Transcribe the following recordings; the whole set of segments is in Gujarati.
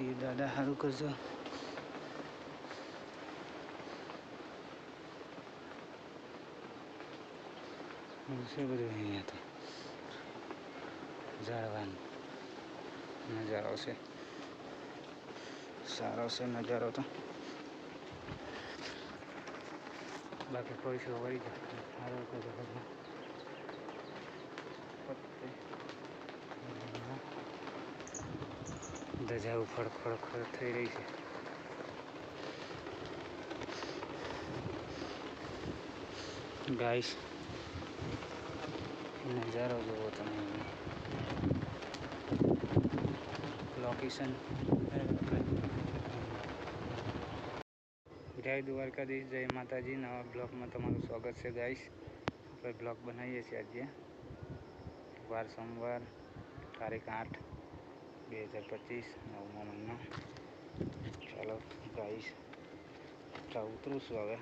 એ દાદા સારું કરજો છે બધું અહીંયા તો ઝાડવાનું નજારો છે સારો છે નજારો તો બાકી પૈસો વળી જાય સારું કરજો ભગવાન ધજાઓ ફળ ફળ ફળ થઈ રહી છે. ગાઈસ નજારો જુઓ તમે. લોકેશન જય દ્વારકાધીશ, જય માતાજી. નવા બ્લોગમાં તમારું સ્વાગત છે ગાઈસ આપણે બ્લોગ બનાવીએ છીએ આજે. વાર, સોમવાર, તારીખ આઠ. બે હજાર પચીસ નવમો મહિનો ચાલો ગાઈસ તો ઉતરું છું હવે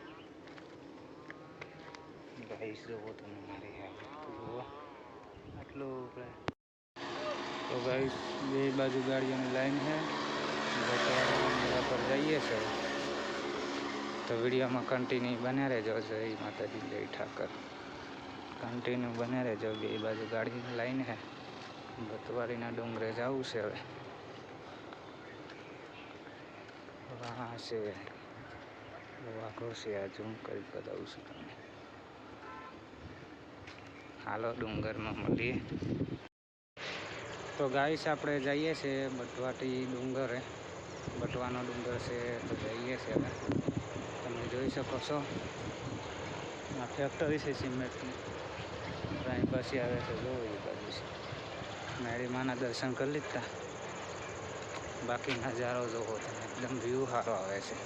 ગાઈસ જુઓ તમે મારી હાલત જુઓ આટલું આપણે તો ગાઈસ બે બાજુ ગાડીઓની લાઈન છે બસવાળા પર જઈએ છે તો વિડીયોમાં કન્ટિન્યુ બને રહેજો જય માતાજી જય ઠાકર કન્ટિન્યુ બને રહેજો બે બાજુ ગાડીની લાઈન છે બતવાડીના ડુંગરે જવું છે હવે. વાહ છે. વાઘો છે આ ઝૂમ કરી બતાવું છું તમને. હાલો ડુંગરમાં મળીએ. તો ગાઈસ આપણે જઈએ છીએ બટવાટી ડુંગરે. બટવાનો ડુંગર છે તો જઈએ છીએ હવે. તમે જોઈ શકો છો. આ ફેક્ટરી છે સિમેન્ટની. અહીં પછી આવે છે, જો એ બાજુ છે. મેરી માના દર્શન કરી લીધા. બાકી નજારો જોવો તમે એકદમ વ્યૂ સારો આવે છે.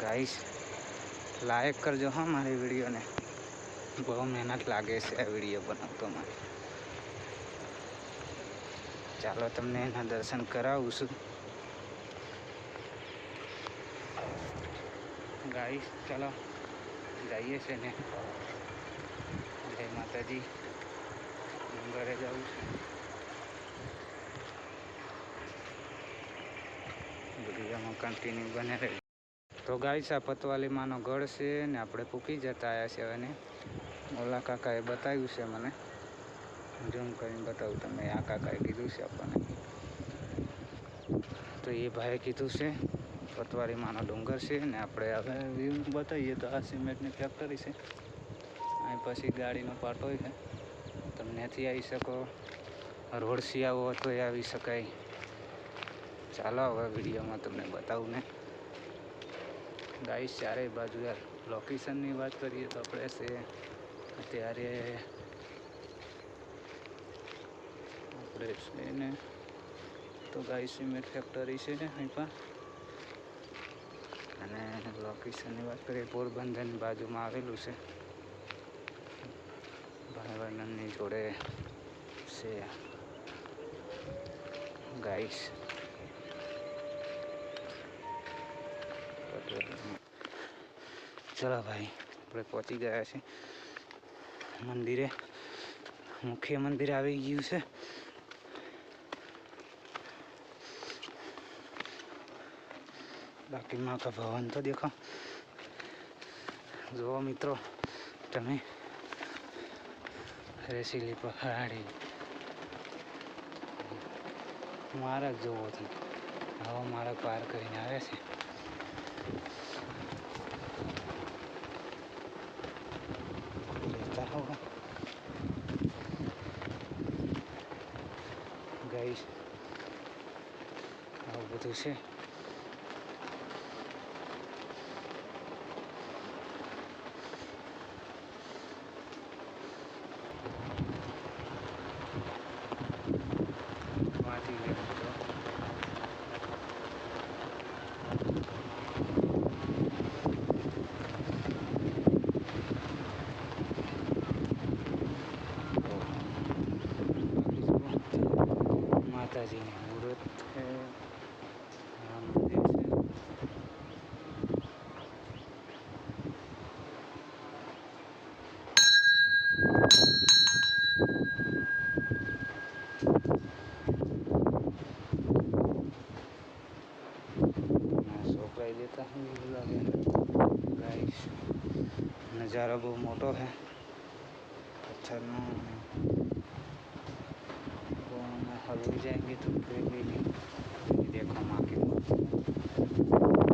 ગાઈશ લાઈક કરજો હા મારી વિડીયોને બહુ મહેનત લાગે છે આ વીડિયો બનાવતો મને ચાલો તમને એના દર્શન કરાવું છું ગાઈશ ચાલો જઈએ છે ને. જય માતાજી. ડુંગરે જવું છે. વિડીયોમાં કન્ટિન્યુ બને રહે. તો ગાઈસ આ પતવાલીમાંનો ગઢ છે ને આપણે પૂકી જતા આવ્યા છે હવે ઓલા કાકાએ બતાવ્યું છે મને. ઝૂમ કરીને બતાવું તમને. આ કાકાએ કીધું છે આપણને. તો એ ભાઈએ કીધું છે પતવારીમાંનો ડુંગર છે ને આપણે હવે વ્યૂ બતાવીએ તો આ સિમેન્ટની ફેક્ટરી છે. અહીં પછી ગાડીનો પાટો છે. તમે નથી આવી શકો. રોડથી આવો તોય આવી શકાય. ચાલો હવે વિડીયોમાં તમને બતાવું ને. ગાઈસ ચારેય બાજુ યાર લોકેશનની વાત કરીએ તો આપણે છે અત્યારે આપણે છે ને, તો ગાઈ સિમેન્ટ ફેક્ટરી છે ને અહીં પણ. અને લોકેશનની વાત કરીએ, પોરબંદરની બાજુમાં આવેલું છે. ભાઈવર્ણનની જોડે છે. ગાઈસ ચલો ભાઈ, આપણે પહોંચી ગયા છે મંદિરે. મુખ્ય મંદિર આવી ગયું છે. બાકી માં ભવન તો દેખો. જુઓ મિત્રો, તમે રેસીલી પહાડી. મારા જોવો તમે હવા મારા પાર કરીને આવે છે. ગાઈશ આવું બધું છે. का गाइस नज़ारा बहुत मोटो है। अच्छा ना। वो हल जाएँगे तो फिर भी देखो माँ के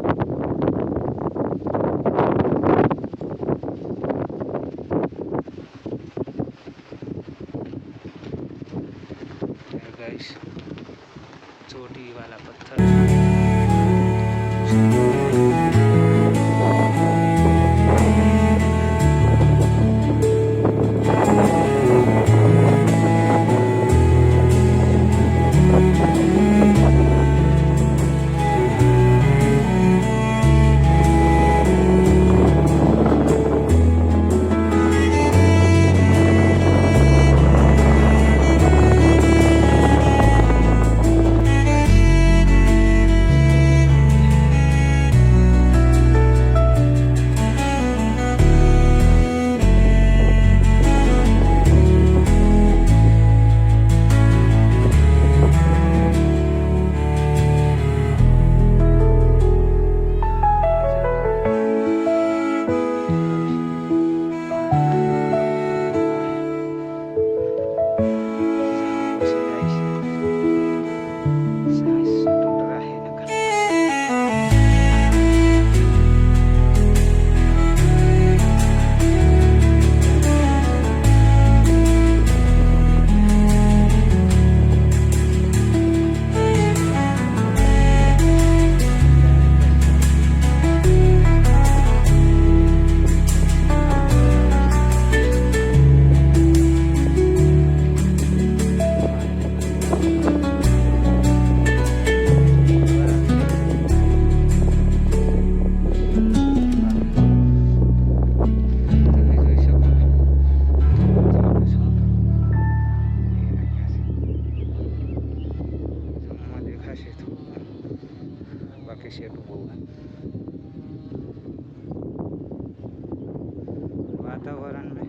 વાતાવરણ મેં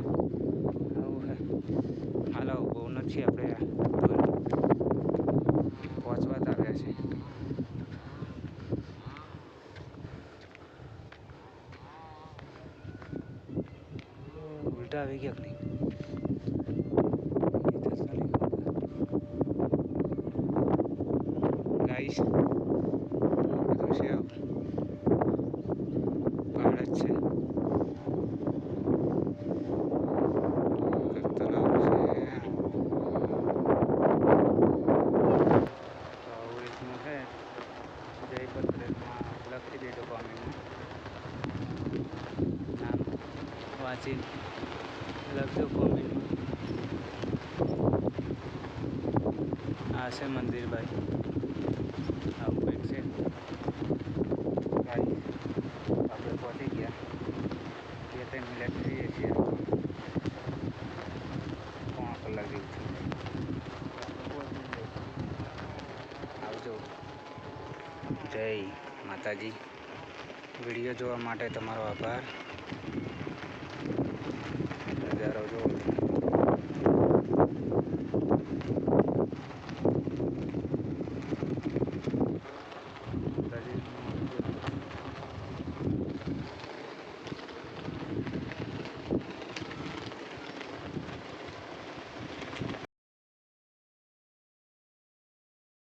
હે. હાલો, બહુ નથી આપણે પહોંચવા આવ્યા છે. ઉલટા આવી ગયા નહીં? ગાઈસ બધું છે પહાડ જ છે એક તલાવ છે તો આવું રીતનું છે જય પત્રેમાં લખી દેજો કોમેન્ટમાં નામ વાંચી લખજો કોમેન્ટમાં આ છે મંદિર ભાઈ આવું કંઈક છે ગાઈસ આપણે પહોંચી ગયા બે ત્રણ મિનિટ થઈએ છીએ ત્રણ કલાક જેવું થયું આવજો જય માતાજી વીડિયો જોવા માટે તમારો આભાર